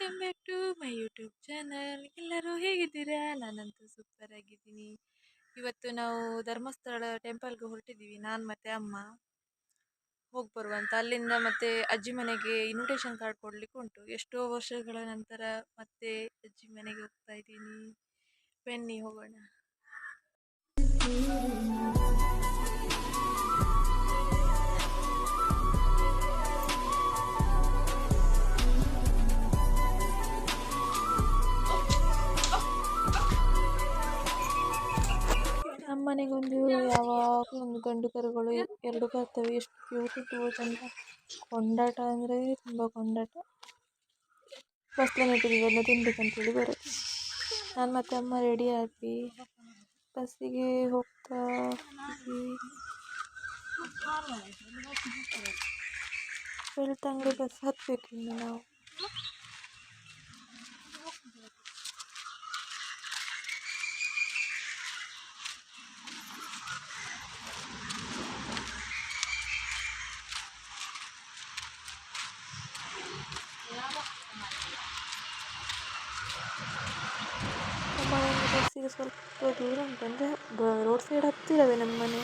Welcome back to my YouTube channel. ಎಲ್ಲರೂ ಹೇಗಿದ್ದೀರಾ? ನಾನಂತೂ ಸೂಪರ್ ಆಗಿದ್ದೀನಿ. ಇವತ್ತು ನಾವು ಧರ್ಮಸ್ಥಳ ಟೆಂಪಲ್ಗೆ ಹೊರಟಿದ್ದೀವಿ. ನಾನು ಮತ್ತು ಅಮ್ಮ ಹೋಗಿ ಬರುವಂತ. ಅಲ್ಲಿಂದ ಮತ್ತೆ ಅಜ್ಜಿ ಮನೆಗೆ ಇನ್ವಿಟೇಷನ್ ಕಾರ್ಡ್ ಕೊಡ್ಲಿಕ್ಕೆ ಉಂಟು. ಎಷ್ಟೋ ವರ್ಷಗಳ ನಂತರ ಮತ್ತೆ ಅಜ್ಜಿ ಮನೆಗೆ ಹೋಗ್ತಾ ಇದ್ದೀನಿ. ಬನ್ನಿ ಹೋಗೋಣ. ಮನೆಗೊಂದು ಯಾವಾಗಲೂ ಒಂದು ಗಂಡು ಕರುಗಳು ಎರಡು ಬರ್ತವೆ. ಎಷ್ಟು ಕ್ಯೂಟ್ ಇದ್ದವು ಗೊತ್ತುಂಟ ಕೊಂಡಾಟ ಅಂದರೆ ತುಂಬ ಕೊಂಡಾಟ. ಬಸ್ಲಲ್ಲಿ ಇಟ್ಟಿದ್ದೀವಿ ತಿನ್ಬೇಕಂತೇಳಿ ಬರುತ್ತೆ. ನಾನು ಮತ್ತೆ ಅಮ್ಮ ರೆಡಿ ಆದ್ವಿ. ಬಸ್ಸಿಗೆ ಹೋಗ್ತಾ ಬೆಳ್ತಂಗಡಿ ಬಸ್ ಹತ್ತಬೇಕು ಇನ್ನು ನಾವು ನಮ್ಮ ಮನೆಯಿಂದ ಬಸ್ಸಿಗೆ ಸ್ವಲ್ಪ ದೂರ ಉಂಟು ಅಂದರೆ ರೋಡ್ ಸೈಡ್ ಹತ್ತಿರವೇ ನಮ್ಮ ಮನೆ.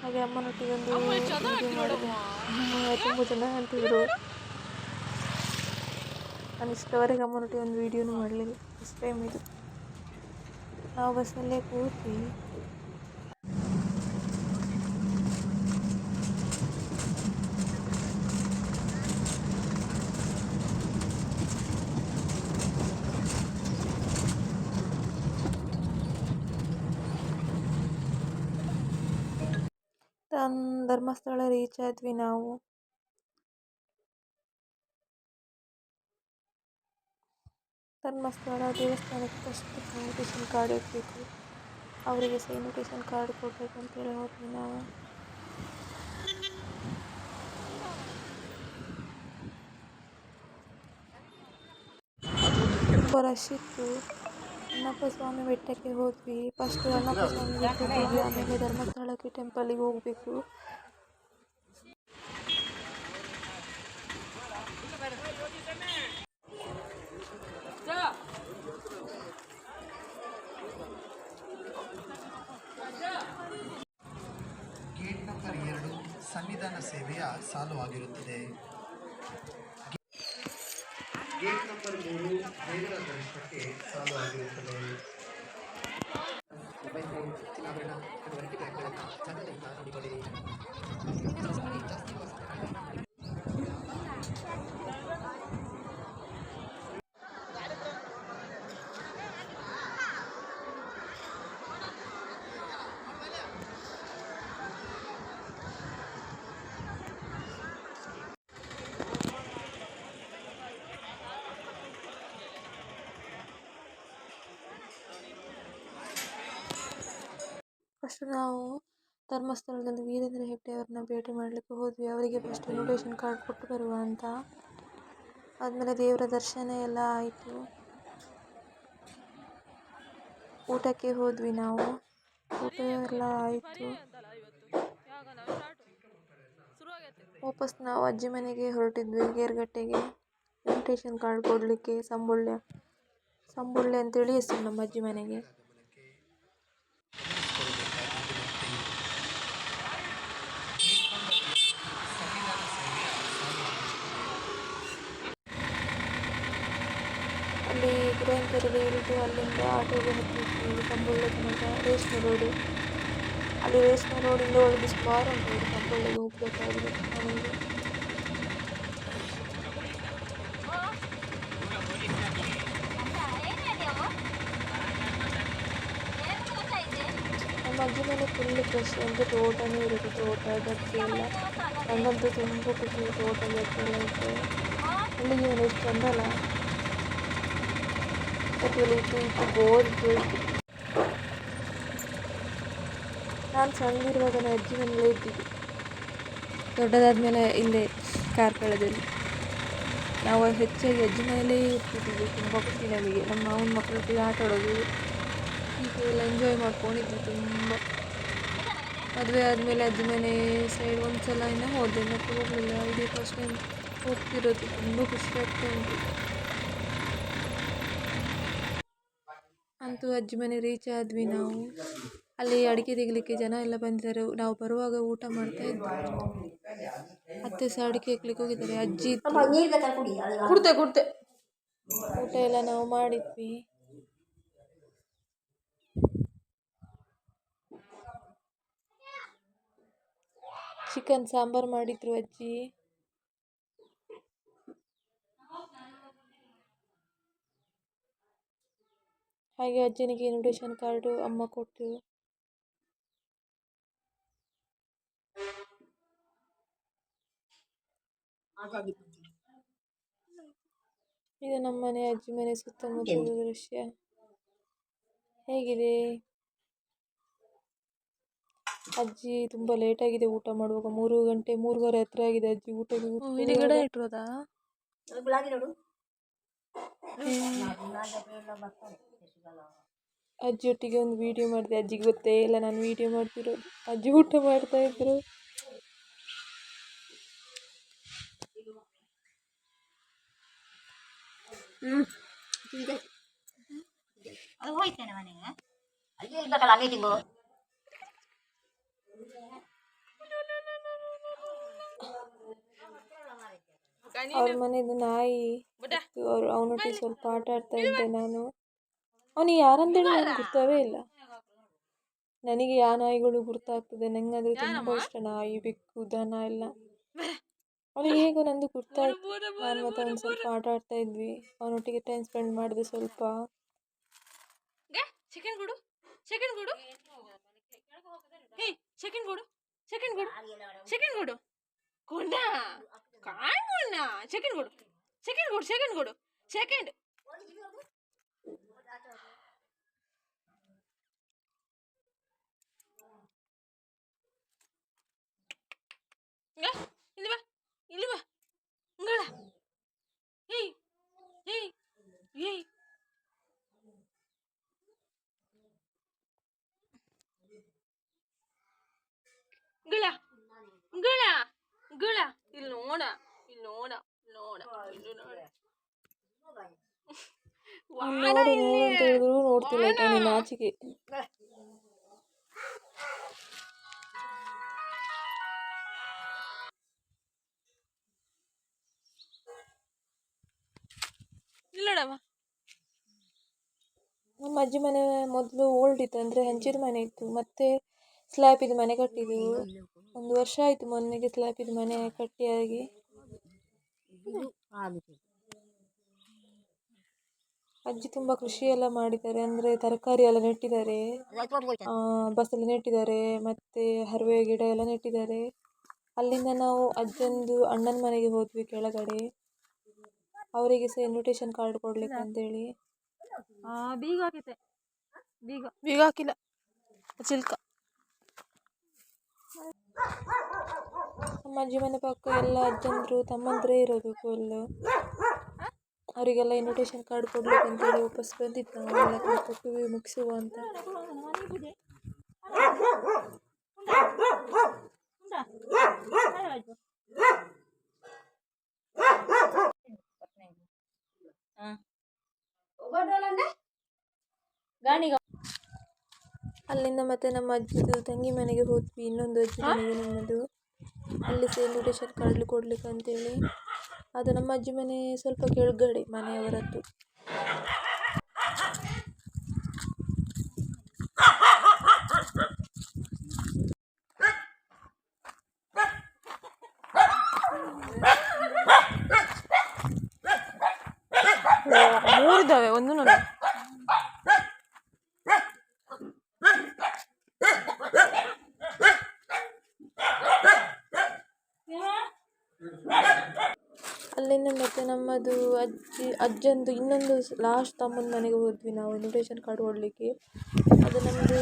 ಹಾಗೆ ಅಮ್ಮನೊಟ್ಟಿಗೆ ಒಂದು ಇದು ಮಾಡಿದೆ. ತುಂಬ ಚೆನ್ನಾಗಿ ಅಂತಿದ್ರು ನಾನು ಇಷ್ಟವರೆಗೆ ಅಮ್ಮನೊಟ್ಟಿಗೆ ಒಂದು ವೀಡಿಯೋನು ಮಾಡಲಿಲ್ಲ. ಫಸ್ಟ್ ಟೈಮ್ ಇದು. ನಾವು ಬಸ್ಸಲ್ಲೇ ಕೂತ್ವಿ ಧರ್ಮಸ್ಥಳ ರೀಚ್ ಆದ್ವಿ ನಾವು. ಧರ್ಮಸ್ಥಳ ದೇವಸ್ಥಾನಕ್ಕೆ ಫಸ್ಟ್ ಇನ್ವಿಟೇಷನ್ ಕಾರ್ಡ್ ಇರಬೇಕು ಅವರಿಗೆ ಸಹ ಇನ್ವಿಟೇಷನ್ ಕಾರ್ಡ್ ಕೊಡಬೇಕಂತೇಳಿ ಹೋದ್ವಿ ನಾವು. ತುಂಬ ರಶ್ ಇತ್ತು. ಅಣ್ಣಪ್ಪ ಸ್ವಾಮಿ ಬೆಟ್ಟಕ್ಕೆ ಹೋದ್ವಿ. ಫಸ್ಟ್ ಅಣ್ಣಪ್ಪ ಸ್ವಾಮಿ ಬೆಟ್ಟಕ್ಕೆ ಆಮೇಲೆ ಧರ್ಮಸ್ಥಳಕ್ಕೆ ಟೆಂಪಲಿಗೆ ಹೋಗಬೇಕು. ಗೇಟ್ ನಂಬರ್ ಎರಡು ಸಂವಿಧಾನ ಸೇವೆಯ ಸಾಲು ಆಗಿರುತ್ತದೆ ದೇವರ ದರ್ಶನಕ್ಕೆ ಸಾಲು ಆಗಿರುತ್ತದೆ ಮೊಬೈಲ್ ಫೋನ್ ಚಿನ್ನಾಭರಣ ಕೈಗಾರಿಕೆ ಬ್ಯಾಂಕ್ಗಳನ್ನು ಜಾಗೃತಿಯಿಂದ ನೋಡಿಕೊಳ್ಳಿರಿ ಫಸ್ಟ್ ನಾವು ಧರ್ಮಸ್ಥಳದಲ್ಲಿ ವೀರೇಂದ್ರ ಹೆಗ್ಗಡೆಯವ್ರನ್ನ ಭೇಟಿ ಮಾಡಲಿಕ್ಕೆ ಹೋದ್ವಿ. ಅವರಿಗೆ ಫಸ್ಟ್ ಇನ್ವಿಟೇಷನ್ ಕಾರ್ಡ್ ಕೊಟ್ಟು ಬರುವ ಅಂತ. ಆದಮೇಲೆ ದೇವರ ದರ್ಶನ ಎಲ್ಲ ಆಯಿತು. ಊಟಕ್ಕೆ ಹೋದ್ವಿ ನಾವು. ಊಟ ಎಲ್ಲ ಆಯಿತು. ವಾಪಸ್ ನಾವು ಅಜ್ಜಿ ಮನೆಗೆ ಹೊರಟಿದ್ವಿ, ಗೇರ್ಗಟ್ಟೆಗೆ. ಇನ್ವಿಟೇಷನ್ ಕಾರ್ಡ್ ಕೊಡಲಿಕ್ಕೆ ಸಂಬುಳ್ಯ ಸಂಬುಳ್ಯ ಅಂತೇಳಿ ಹೆಸರು ನಮ್ಮ ಅಜ್ಜಿ ಮನೆಗೆ. ಅಲ್ಲಿ ಗುರುವಂತರಿಗೆ ಇಳಿದು ಅಲ್ಲಿಂದ ಆಟೋಗೆ ಹತ್ತಿದ್ವಿ ಕಂಬುಳ್ಳಿ ತನಕ ರೇಷ್ಮೆ ರೋಡು ಅಲ್ಲಿ ರೇಷ್ಮೆ ರೋಡಿಂದ ಒಳಗೆ ಸುಮಾರು ಉಂಟು ಅದು ಕಂಬುಳ್ಳಿಗೆ ಹೋಗಬೇಕಾದ್ರೆ ಮನೆಗೆ ನಮ್ಮ ಅಜ್ಜಿ ಮನೆ ಫುಲ್ ಫ್ರೆಶ್ ಅಂದರೆ ತೋಟನೇ ಇರುತ್ತೆ ತೋಟ ಗದ್ದೆ ಎಲ್ಲ ನನಗಂತೂ ತುಂಬ ಖುಷಿ ತೋಟ ಗದ್ದೆ ಎಲ್ಲ ಇತ್ತು ಹಳ್ಳಿ ಜೀವನ ಎಷ್ಟು ಚಂದ ಇತ್ತು ಇತ್ತು ಬೋರ್ ಇತ್ತು ನಾನು ಸಣ್ಣಿರುವಾಗ ನನ್ನ ಅಜ್ಜಿ ಮನೆಯಲ್ಲೇ ದೊಡ್ಡದಾದ ದೊಡ್ಡದಾದ್ಮೇಲೆ ಇಲ್ಲೇ ಕಾರ್ಕಳದಲ್ಲಿ. ನಾವು ಹೆಚ್ಚಾಗಿ ಅಜ್ಜಿ ಮನೆಯಲ್ಲೇ ಇರ್ತಿದ್ದೀವಿ ತುಂಬ ಖುಷಿ ನಮಗೆ. ನಮ್ಮ ಮಾವನ ಮಕ್ಕಳೊಟ್ಟಿಗೆ ಆಟ ಆಡೋದು, ಹೀಗೆ ಎಲ್ಲ ಎಂಜಾಯ್ ಮಾಡ್ಕೊಂಡಿದ್ವಿ ತುಂಬ. ಮದುವೆ ಆದಮೇಲೆ ಅಜ್ಜಿ ಮನೆ ಸೈಡ್ ಒಂದು ಸಲ ಇನ್ನೂ ಹೋದೆ, ಮತ್ತೆ ಹೋಗಲಿಲ್ಲ. ಇದೇ ಫಸ್ಟ್ ಟೈಮ್ ಹೋಗ್ತಿರೋದು. ತುಂಬ ಖುಷಿ ಆಗ್ತಾ ಉಂಟು. ಅಂತೂ ಅಜ್ಜಿ ಮನೆ ರೀಚ್ ಆದ್ವಿ ನಾವು. ಅಲ್ಲಿ ಅಡಿಕೆ ತೆಗಿಲಿಕ್ಕೆ ಜನ ಎಲ್ಲ ಬಂದಿದ್ದಾರೆ. ನಾವು ಬರುವಾಗ ಊಟ ಮಾಡ್ತಾ ಇದ್ವಿ. ಅತ್ತೆ ಸಹ ಅಡಿಕೆ ಹಾಕ್ಲಿಕ್ಕೆ ಹೋಗಿದ್ದಾರೆ. ಅಜ್ಜಿ. ಕುಡ್ತೆ ಕುಡ್ತೆ. ಊಟ ಎಲ್ಲ ನಾವು ಮಾಡಿದ್ವಿ. ಚಿಕನ್ ಸಾಂಬಾರು ಮಾಡಿದ್ರು ಅಜ್ಜಿ. ಹಾಗೆ ಅಜ್ಜನಿಗೆ ಇನ್ವಿಟೇಷನ್ ಕಾರ್ಡು ಅಮ್ಮ ಕೊಟ್ಟು ಇದು ನಮ್ಮ ಮನೆ ಅಜ್ಜಿ ಮನೆ ಸುತ್ತಮುತ್ತ ದೃಶ್ಯ. ಹೇಗಿದೆ? ಅಜ್ಜಿ ತುಂಬಾ ಲೇಟ್ ಆಗಿದೆ ಊಟ ಮಾಡುವಾಗ ಮೂರು ಗಂಟೆ ಮೂರುವರೆ ಹತ್ರ ಆಗಿದೆ ಅಜ್ಜಿ ಊಟ. ಗಿಡ ಇಟ್ಟಿರೋದಾ ಅಜ್ಜಿಯೊಟ್ಟಿಗೆ ಒಂದು ವಿಡಿಯೋ ಮಾಡಿದೆ. ಅಜ್ಜಿಗೆ ಗೊತ್ತೇ ಇಲ್ಲ ನಾನು ವಿಡಿಯೋ ಮಾಡ್ತಿರೋದು. ಅಜ್ಜಿ ಊಟ ಮಾಡ್ತಾ ಇದ್ರು. ಅದು ಹೋಯ್ತೇನೆ ಮನೆಗೆ. ಅಲ್ಲಿ ಇರ್ಬೇಕಲ್ಲ ಮೀಟಿಂಗು ಅವ್ರ ಮನೆದು ನಾಯಿ. ಅವ್ರು ಅವನೊಟ್ಟಿಗೆ ಸ್ವಲ್ಪ ಆಟ ಆಡ್ತಾ ಇದ್ದೆ ನಾನು. ಅವನಿಗೆ ಯಾರಂತೇಳಿ ನನಗೆ ಗುರ್ತವೇ ಇಲ್ಲ. ನನಗೆ ಯಾವ ನಾಯಿಗಳು ಗುರ್ತಾಗ್ತದೆ? ನಂಗೆ ಅಂದರೆ ತುಂಬ ಇಷ್ಟ ನಾಯಿ ಬೆಕ್ಕು ದನ ಎಲ್ಲ. ಅವನಿಗೆ ಹೇಗೋ ನಂದು ಗುರ್ತಾಯ್ತು. ನಾನು ಮತ್ತೆ ಅವ್ನು ಸ್ವಲ್ಪ ಆಟ ಆಡ್ತಾ ಇದ್ವಿ. ಅವನೊಟ್ಟಿಗೆ ಟೈಮ್ ಸ್ಪೆಂಡ್ ಮಾಡಿದೆ ಸ್ವಲ್ಪ. ಸೆಕೆಂಡ್ ಕೊಡು. ಸೆಕೆಂಡ್ ಕೊಡು. ಸೆಕೆಂಡ್ ಕೊಡು. ಸೆಕೆಂಡ್ ಕೊಡು. ಸೆಕೆಂಡ್ ಕೊಡು. ಕೊಂಡ ಸೆಕೆಂಡ್ ಕೊಡು. ಸೆಕೆಂಡ್ ಕೊಡು ಸೆಕೆಂಡ್ ಕೊಡು. ಸೆಕೆಂಡ್ ಇಲ್ಲಿ ಬಾ ಇಲ್ಲಿ ಬಾ ಇಂಗಳ ಏಯ್ ಏಯ್ ಏಯ್ ಗಳ ಗಳ ಗಳ ಇಲ್ಲಿ ನೋಡ ಇಲ್ಲಿ ನೋಡ ನೋಡ ಇಲ್ಲಿ ನೋಡ ನೋಡು ನೋಡು ಅಂತ ಹೇಳಿದ್ರು ನೋಡ್ತಿಲ್ಲ ಆಯ್ತಾ ಇಲ್ಲೋಡಮ್ಮ ನಮ್ಮ ಅಜ್ಜಿ ಮನೆ ಮೊದಲು ಓಲ್ಡ್ ಇತ್ತು ಅಂದ್ರೆ ಹಂಚಿನ ಮನೆ ಇತ್ತು. ಮತ್ತೆ ಸ್ಲ್ಯಾಪಿದು ಮನೆ ಕಟ್ಟಿದೀವಿ. ಒಂದು ವರ್ಷ ಆಯಿತು ಮೊನ್ನೆಗೆ ಸ್ಲ್ಯಾಪಿದು ಮನೆ ಕಟ್ಟಿಯಾಗಿ ಅಜ್ಜಿ ತುಂಬಾ ಕೃಷಿ ಎಲ್ಲ ಮಾಡಿದ್ದಾರೆ. ಅಂದ್ರೆ ತರಕಾರಿ ಎಲ್ಲ ನೆಟ್ಟಿದ್ದಾರೆ. ಬಸಳೆ ನೆಟ್ಟಿದ್ದಾರೆ. ಮತ್ತೆ ಹರಿವೆ ಗಿಡ ಎಲ್ಲ ನೆಟ್ಟಿದ್ದಾರೆ. ಅಲ್ಲಿಂದ ನಾವು ಅಜ್ಜಂದು ಅಣ್ಣನ ಮನೆಗೆ ಹೋದ್ವಿ ಕೆಳಗಡೆ. ಅವರಿಗೆ ಸಹ ಇನ್ವಿಟೇಷನ್ ಕಾರ್ಡ್ ಕೊಡ್ಲಿಕ್ಕೆ ಅಂತೇಳಿ. ಬೀಗ ಹಾಕೈತೆ ಬೀಗ. ಬೀಗ ಹಾಕಿಲ್ಲ. ಚಿಲ್ಕ. ನಮ್ಮ ಅಜ್ಜಿ ಮನೆ ಪಕ್ಕ ಎಲ್ಲ ಅಜ್ಜಂದ್ರು ತಮ್ಮಂದ್ರೇ ಇರೋದು ಫುಲ್ ಅವರಿಗೆಲ್ಲ ಇನ್ವಿಟೇಷನ್ ಕಾರ್ಡ್ ಕೊಡ್ಲಿಕ್ಕೆ ಅಂತೇಳಿ ವಾಪಸ್ ಬಂದಿತ್ತು ನಾವೆಲ್ಲ ಕೊಟ್ಟು ಮುಗಿಸುವ ಅಂತ. ಅಲ್ಲಿಂದ ಮತ್ತೆ ನಮ್ಮ ಅಜ್ಜಿದು ತಂಗಿ ಮನೆಗೆ ಹೋದ್ವಿ. ಇನ್ನೊಂದು ಅಜ್ಜಿ ಮನೆಗೆ ನಮ್ಮದು ಅಲ್ಲಿ ಸಹ ರೇಷನ್ ಕಾರ್ಡ್ ಕೊಡ್ಲಿಕ್ಕೆ ಅಂತೇಳಿ. ಅದು ನಮ್ಮ ಅಜ್ಜಿ ಮನೆ ಸ್ವಲ್ಪ ಕೆಳಗಡೆ ಮನೆಯವರದ್ದು. ಮೂರಿದ್ದಾವೆ ಒಂದು ನೋಡಿ ಅಲ್ಲಿಂದ ಮತ್ತೆ ನಮ್ಮದು ಅಜ್ಜಿ, ಅಜ್ಜಂದು ಇನ್ನೊಂದು ಲಾಸ್ಟ್ ತಮ್ಮನ ಮನೆಗೆ ಹೋದ್ವಿ ನಾವು ಇನ್ವಿಟೇಷನ್ ಕಾರ್ಡ್ ಕೊಡಲಿಕ್ಕೆ. ಅದು ನಮ್ಮದು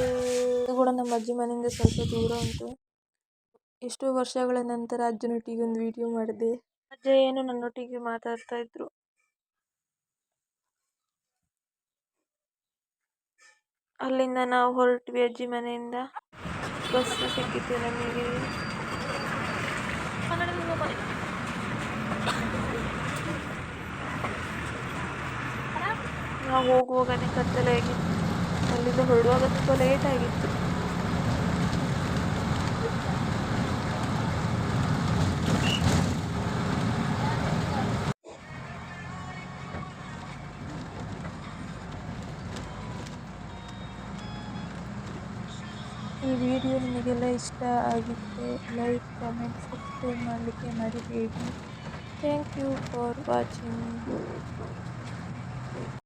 ಕೂಡ ನಮ್ಮ ಅಜ್ಜಿ ಮನೆಯಿಂದ ಸ್ವಲ್ಪ ದೂರ ಉಂಟು. ಎಷ್ಟೋ ವರ್ಷಗಳ ನಂತರ ಅಜ್ಜನೊಟ್ಟಿಗೆ ಒಂದು ವಿಡಿಯೋ ಮಾಡಿದೆ. ಅಜ್ಜ ಏನು ನನ್ನೊಟ್ಟಿಗೆ ಮಾತಾಡ್ತಾ ಇದ್ರು. ಅಲ್ಲಿಂದ ನಾವು ಹೊರಟ್ವಿ ಅಜ್ಜಿ ಮನೆಯಿಂದ. ಬಸ್ ಸಿಕ್ಕಿತ್ತು ನಮಗೆ. ನಾವು ಹೋಗುವಾಗನೇ ಕತ್ತಲೆ ಆಗಿತ್ತು ಅಲ್ಲಿಂದ ಹೊರಡುವಾಗ ತುಂಬ ಲೇಟ್ ಆಗಿತ್ತು. ವಿಡಿಯೋ ನಿಮಗೆಲ್ಲ ಇಷ್ಟ ಆಗಿದ್ದರೆ ಲೈಕ್ ಕಮೆಂಟ್ ಸಬ್ಸ್ಕ್ರೈಬ್ ಮಾಡಲಿಕ್ಕೆ ಮರಿಬೇಡಿ. Thank you for watching.